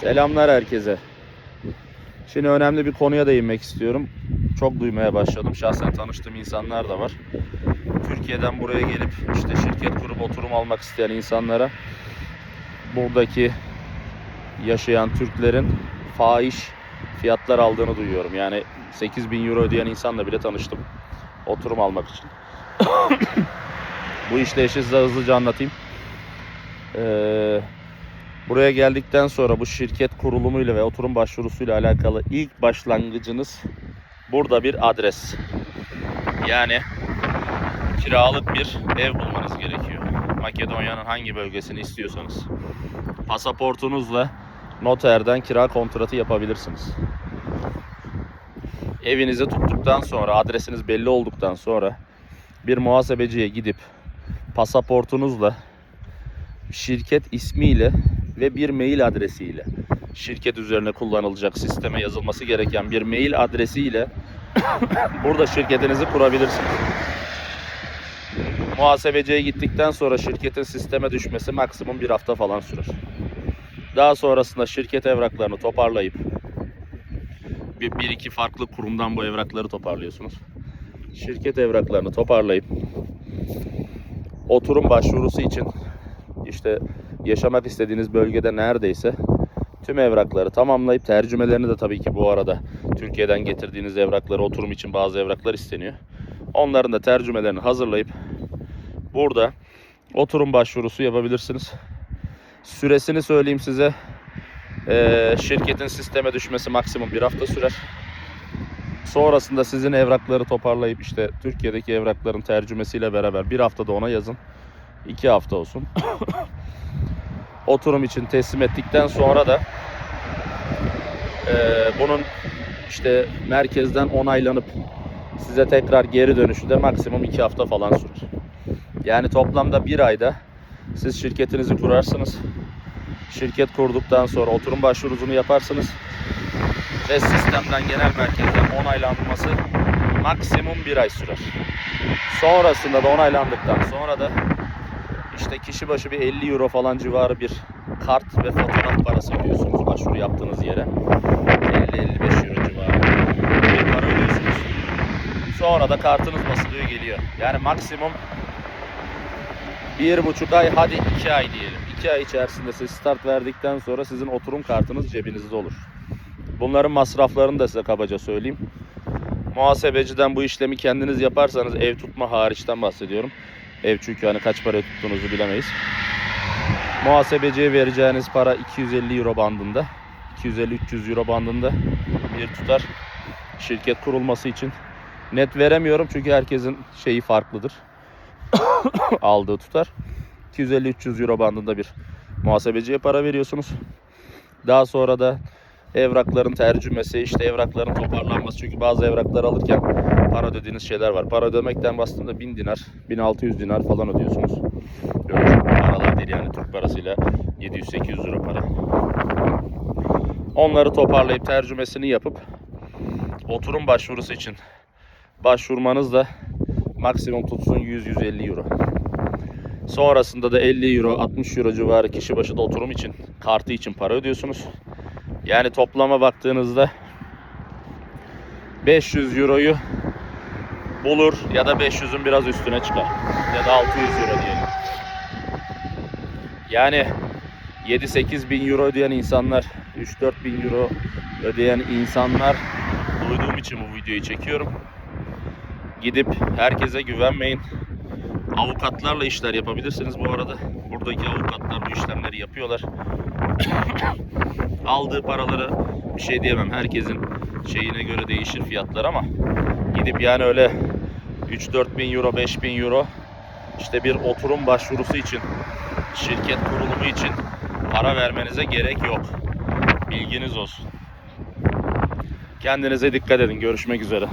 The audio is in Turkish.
Selamlar herkese. Şimdi önemli bir konuya değinmek istiyorum. Çok duymaya başladım. Şahsen tanıştığım insanlar da var. Türkiye'den buraya gelip işte şirket kurup oturum almak isteyen insanlara buradaki yaşayan Türklerin fahiş fiyatlar aldığını duyuyorum. Yani 8 bin euro ödeyen insanla bile tanıştım. Oturum almak için. Bu işleyişi size hızlıca anlatayım. Ee, buraya geldikten sonra bu şirket kurulumuyla ve oturum başvurusuyla alakalı ilk başlangıcınız burada bir adres. Yani kiralık bir ev bulmanız gerekiyor. Makedonya'nın hangi bölgesini istiyorsanız. Pasaportunuzla noterden kira kontratı yapabilirsiniz. Evinizi tuttuktan sonra, adresiniz belli olduktan sonra bir muhasebeciye gidip pasaportunuzla şirket ismiyle ve bir mail adresiyle şirket üzerine kullanılacak sisteme yazılması gereken bir mail adresiyle burada şirketinizi kurabilirsiniz. Muhasebeciye gittikten sonra şirketin sisteme düşmesi maksimum bir hafta falan sürer. Daha sonrasında şirket evraklarını toparlayıp bir, bir iki farklı kurumdan bu evrakları toparlıyorsunuz. Şirket evraklarını toparlayıp oturum başvurusu için işte yaşamak istediğiniz bölgede neredeyse tüm evrakları tamamlayıp tercümelerini de tabii ki bu arada Türkiye'den getirdiğiniz evrakları oturum için bazı evraklar isteniyor. Onların da tercümelerini hazırlayıp burada oturum başvurusu yapabilirsiniz. Süresini söyleyeyim size. Ee, şirketin sisteme düşmesi maksimum bir hafta sürer. Sonrasında sizin evrakları toparlayıp işte Türkiye'deki evrakların tercümesiyle beraber bir haftada ona yazın. iki hafta olsun. Oturum için teslim ettikten sonra da eee, bunun işte merkezden onaylanıp size tekrar geri dönüşü de maksimum iki hafta falan sürer. Yani toplamda bir ayda siz şirketinizi kurarsınız. Şirket kurduktan sonra oturum başvurusunu yaparsınız ve sistemden genel merkezden onaylanması maksimum bir ay sürer. Sonrasında da onaylandıktan sonra da işte kişi başı bir 50 euro falan civarı bir kart ve fotoğraf parası ödüyorsunuz başvuru yaptığınız yere. 50-55 euro civarı bir para ödüyorsunuz. Sonra da kartınız basılıyor geliyor. Yani maksimum bir buçuk ay hadi iki ay diyelim. İki ay içerisinde siz start verdikten sonra sizin oturum kartınız cebinizde olur. Bunların masraflarını da size kabaca söyleyeyim. Muhasebeciden bu işlemi kendiniz yaparsanız ev tutma hariçten bahsediyorum. Ev çünkü hani kaç para tuttuğunuzu bilemeyiz. Muhasebeciye vereceğiniz para 250 euro bandında. 250-300 euro bandında bir tutar. Şirket kurulması için. Net veremiyorum çünkü herkesin şeyi farklıdır. Aldığı tutar. 250-300 euro bandında bir muhasebeciye para veriyorsunuz. Daha sonra da evrakların tercümesi, işte evrakların toparlanması. Çünkü bazı evraklar alırken para ödediğiniz şeyler var. Para ödemekten bastığında 1000 dinar, 1600 dinar falan ödüyorsunuz. Öyle çok paralar değil yani Türk parasıyla 700-800 euro para. Onları toparlayıp tercümesini yapıp oturum başvurusu için başvurmanız da maksimum tutsun 100-150 euro. Sonrasında da 50 euro, 60 euro civarı kişi başı da oturum için, kartı için para ödüyorsunuz. Yani toplama baktığınızda 500 euroyu bulur ya da 500'ün biraz üstüne çıkar. Ya da 600 euro diyelim. Yani 7-8 bin euro ödeyen insanlar, 3-4 bin euro ödeyen insanlar duyduğum için bu videoyu çekiyorum. Gidip herkese güvenmeyin. Avukatlarla işler yapabilirsiniz bu arada. Buradaki avukatlar bu işlemleri yapıyorlar. Aldığı paraları bir şey diyemem. Herkesin şeyine göre değişir fiyatlar ama gidip yani öyle 3-4 bin euro, 5 bin euro işte bir oturum başvurusu için şirket kurulumu için para vermenize gerek yok. Bilginiz olsun. Kendinize dikkat edin. Görüşmek üzere.